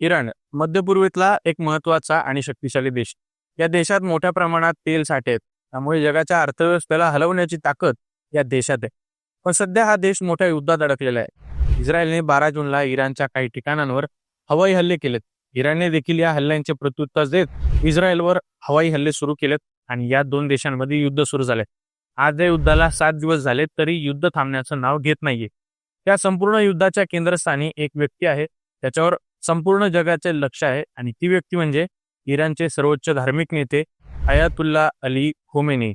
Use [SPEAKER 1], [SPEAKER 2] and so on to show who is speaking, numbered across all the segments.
[SPEAKER 1] Iran मध्य पूर्वेतला एक महत्त्वाचा आणि शक्तिशाली देश. या देशात मोठ्या प्रमाणात तेल साठे आहेत. त्यामुळे जगाच्या अर्थव्यवस्थेला हलवण्याची ताकद या देशात आहे. पण सध्या हा देश मोठ्या युद्धात अडकलेला आहे. इस्रायलने बारा जूनला इराणच्या काही ठिकाणांवर हवाई हल्ले केलेत. इराणने देखील या हल्ल्यांचे प्रत्युत्तर देत इस्रायलवर हवाई हल्ले सुरू केलेत आणि या दोन देशांमध्ये युद्ध सुरू झाले आज या युद्धाला सात दिवस झाले तरी युद्ध थांबण्याचं नाव घेत नाहीये. त्या संपूर्ण युद्धाच्या केंद्रस्थानी एक व्यक्ती आहे. त्याच्यावर संपूर्ण जगाचे लक्ष आहे आणि ती व्यक्ती म्हणजे इराणचे सर्वोच्च धार्मिक नेते अयातुल्ला अली खोमेनी.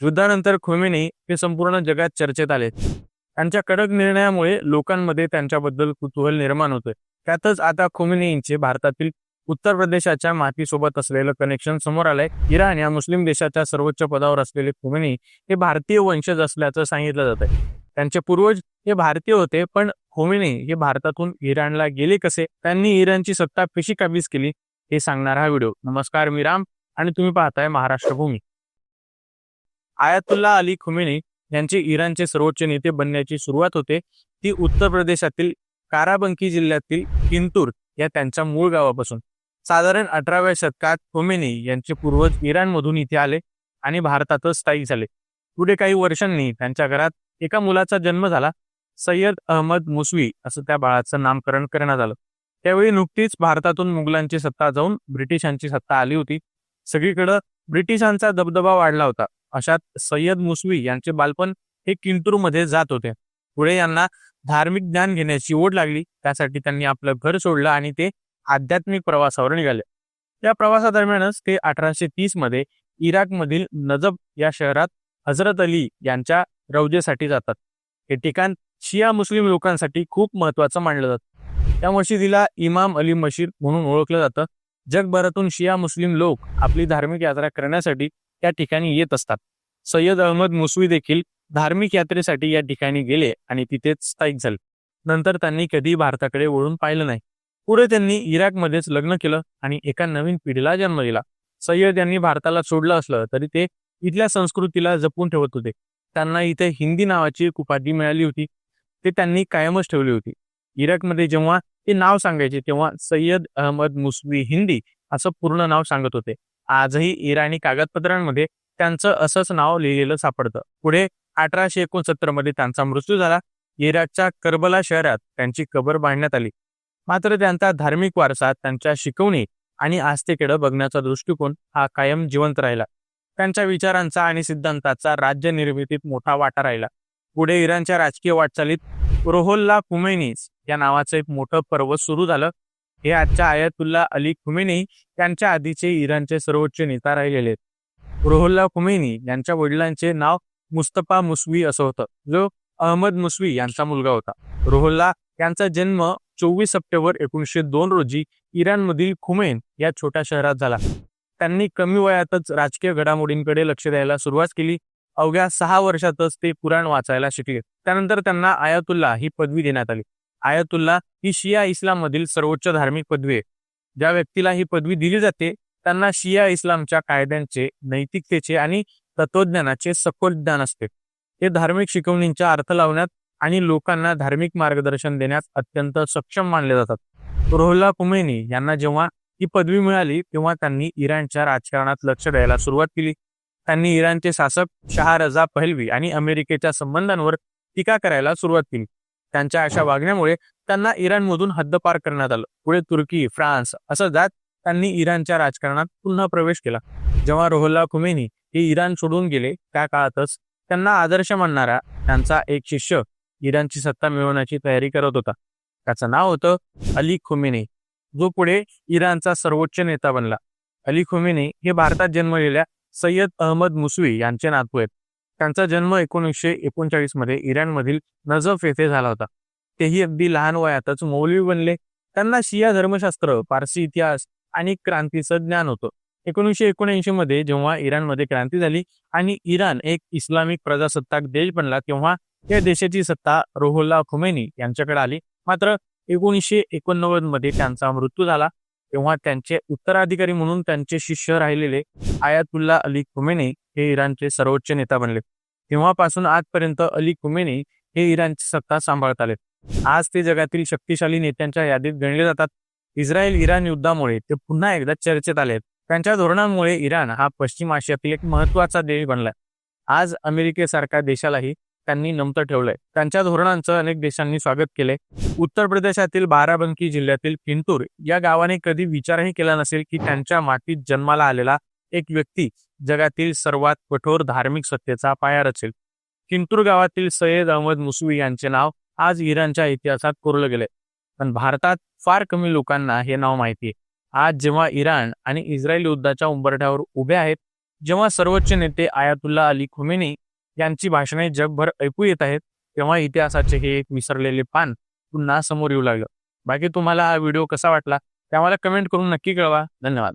[SPEAKER 1] युद्धानंतर खोमेनी हे संपूर्ण जगात चर्चेत आले. त्यांच्या कडक निर्णयामुळे लोकांमध्ये त्यांच्याबद्दल कुतूहल निर्माण होतोय. त्यातच आता खोमेनींचे भारतातील उत्तर प्रदेशाच्या मातीसोबत असलेलं कनेक्शन समोर आलंय. इराण या मुस्लिम देशाच्या सर्वोच्च पदावर असलेले खोमेनी हे भारतीय वंशज असल्याचं सांगितलं जात आहे त्यांचे पूर्वज हे भारतीय होते पण खोमेनी हे भारतातून इराणला गेले कसे? त्यांनी इराणची सत्ता कशी काबीज केली? हे सांगणारा हा व्हिडिओ. नमस्कार मी राम आणि तुम्ही पाहताय महाराष्ट्र भूमी. आयातुल्ला अली खुमेनी यांचे इराणचे सर्वोच्च नेते बनण्याची सुरुवात होते. ती उत्तर प्रदेशातील काराबंकी जिल्ह्यातील किंतूर या त्यांच्या मूळ गावापासून. साधारण अठराव्या शतकात खोमेनी यांचे पूर्वज इराणमधून इथे आले आणि भारतातच स्थायिक झाले. पुढे काही वर्षांनी त्यांच्या घरात एका मुलाचा जन्म झाला. सय्यद अहमद मुसवी असं त्या बाळाचं नामकरण करण्यात आलं. त्यावेळी नुकतीच भारतातून मुघलांची सत्ता जाऊन ब्रिटिशांची सत्ता आली होती. सगळीकडं ब्रिटिशांचा दबदबा वाढला होता. अशात सय्यद मुसवी यांचे बालपण हे किंतूरमध्ये जात होते. पुढे यांना धार्मिक ज्ञान घेण्याची ओढ लागली. त्यासाठी त्यांनी आपलं घर सोडलं आणि ते आध्यात्मिक प्रवासावर निघाले. या प्रवासादरम्यानच ते अठराशे तीसमध्ये इराकमधील नजब या शहरात हजरत अली यांच्या रौजेसाठी जातात. हे ठिकाण शिया मुस्लिम लोकांसाठी खूप महत्वाचं मानलं जातं. त्या मशिदीला इमाम अली मशीद म्हणून ओळखलं जातं. जगभरातून शिया मुस्लिम लोक आपली धार्मिक यात्रा करण्यासाठी त्या ठिकाणी येत असतात. सय्यद अहमद मुसवी देखील धार्मिक यात्रेसाठी या ठिकाणी गेले आणि तिथेच स्थायिक झाले. नंतर त्यांनी कधी भारताकडे वळून पाहिलं नाही. पुढे त्यांनी इराकमध्येच लग्न केलं आणि एका नवीन पिढीला जन्म दिला. सय्यद यांनी भारताला सोडलं असलं तरी ते इथल्या संस्कृतीला जपून ठेवत होते. त्यांना इथे हिंदी नावाची उपाधी मिळाली होती. ते त्यांनी कायमच ठेवली होती. इराकमध्ये जेव्हा ते नाव सांगायचे तेव्हा सय्यद अहमद मुस्वी हिंदी असं पूर्ण नाव सांगत होते. आजही इराणी कागदपत्रांमध्ये त्यांचं असंच नाव लिहिलेलं सापडतं. पुढे अठराशे एकोणसत्तरमध्ये त्यांचा मृत्यू झाला. इराकच्या करबला शहरात त्यांची कबर बांधण्यात आली. मात्र त्यांचा धार्मिक वारसा त्यांच्या शिकवणी आणि आस्थेकडे बघण्याचा दृष्टिकोन हा कायम जिवंत राहिला. त्यांच्या विचारांचा आणि सिद्धांताचा राज्य निर्मितीत मोठा वाटा राहिला. पुढे इराणच्या राजकीय वाटचालीत रोहोल्ला खुमेनीस या नावाचं एक मोठं पर्व सुरू झालं. हे आजच्या आयातुल्ला अली खुमेनी यांच्या आधीचे इराणचे सर्वोच्च नेता राहिलेले. आहेत रोहोल्ला खुमेनी यांच्या वडिलांचे नाव मुस्तफा मुस्वी असं होतं जो अहमद मुसवी यांचा मुलगा होता. रोहोल्ला यांचा जन्म चोवीस सप्टेंबर एकोणीसशे दोन रोजी इराणमधील खुमेन या छोट्या शहरात झाला. त्यांनी कमी वयातच राजकीय घडामोडींकडे लक्ष द्यायला सुरुवात केली. अवघ्या सहा वर्षातच ते कुराण वाचायला शिकले. त्यानंतर त्यांना आयातुल्ला ही पदवी देण्यात आली. आयातुल्ला ही शिया इस्लाममधील सर्वोच्च धार्मिक पदवी आहे. ज्या व्यक्तीला ही पदवी दिली जाते त्यांना शिया इस्लामच्या कायद्यांचे नैतिकतेचे आणि तत्वज्ञानाचे सखोल ज्ञान असते. ते धार्मिक शिकवणींचा अर्थ लावण्यात आणि लोकांना धार्मिक मार्गदर्शन देण्यात अत्यंत सक्षम मानले जातात. रोहल्ला कुमेनी यांना जेव्हा ही पदवी मिळाली तेव्हा त्यांनी इराणच्या राजकारणात लक्ष द्यायला सुरुवात केली. त्यांनी इराणचे शासक शहा रजा पहलवी आणि अमेरिकेच्या संबंधांवर टीका करायला सुरुवात केली. त्यांच्या अशा वागण्यामुळे त्यांना इराणमधून हद्दपार करण्यात आलं. पुढे तुर्की फ्रान्स असं जात त्यांनी इराणच्या राजकारणात पुन्हा प्रवेश केला. जेव्हा रोहल्ला खुमेनी हे इराण सोडून गेले त्या काळातच त्यांना आदर्श मानणारा त्यांचा एक शिष्य इराणची सत्ता मिळवण्याची तयारी करत होता. त्याचं नाव होतं अली खुमेनी जो पुढे इराणचा सर्वोच्च नेता बनला. अली खुमेनी हे भारतात जन्मलेल्या सय्यद अहमद मुसवी यांचे नातू आहेत. त्यांचा जन्म एकोणीसशे एकोणचाळीसमध्ये इराणमधील नजफ येथे झाला होता. तेही अगदी लहान वयातच मौलवी बनले. त्यांना शिया धर्मशास्त्र पारसी इतिहास आणि क्रांतीचं ज्ञान होतं. एकोणीसशे एकोणऐंशी मध्ये जेव्हा इराणमध्ये क्रांती झाली आणि इराण एक इस्लामिक प्रजासत्ताक देश बनला तेव्हा या देशाची सत्ता रोहोल्ला खुमेनी यांच्याकडे आली. मात्र एकोणीसशे एकोणनव्वदमध्ये त्यांचा मृत्यू झाला. तेव्हा त्यांचे उत्तराधिकारी म्हणून त्यांचे शिष्य राहिलेले आयातुल्ला अली खुमेनी हे इराणचे सर्वोच्च नेता बनले. तेव्हापासून आजपर्यंत अली खुमेनी हे इराणची सत्ता सांभाळत आले. आज ते जगातील शक्तिशाली नेत्यांच्या यादीत गणले जातात. इस्रायल इराण युद्धामुळे ते पुन्हा एकदा चर्चेत आले. त्यांच्या धोरणांमुळे इराण हा पश्चिम आशियातील एक महत्त्वाचा देश बनला. आज अमेरिकेसारख्या देशालाही त्यांनी नमतं ठेवलंय. त्यांच्या धोरणांचं अनेक देशांनी स्वागत केले उत्तर प्रदेशातील बाराबंकी जिल्ह्यातील किंतूर या गावाने कधी विचारही केला नसेल की त्यांच्या मातीत जन्माला आलेला एक व्यक्ती जगातील सर्वात कठोर धार्मिक सत्तेचा पाया रचेल. किंतूर गावातील सय्यद अहमद मुसवी यांचे नाव आज इराणच्या इतिहासात कोरलं गेले पण भारतात फार कमी लोकांना हे नाव माहिती आहे. आज जेव्हा इराण आणि इस्रायल युद्धाच्या उंबरठ्यावर उभे आहेत जेव्हा सर्वोच्च नेते आयातुल्ला अली खुमेनी यांची भाषणे जगभर ऐकू येत आहेत. तेव्हा इतिहासाचे हे एक विसरलेले पान पुन्हा समोर येऊ लागलं. बाकी तुम्हाला हा व्हिडिओ कसा वाटला ते आम्हाला कमेंट करून नक्की कळवा. धन्यवाद.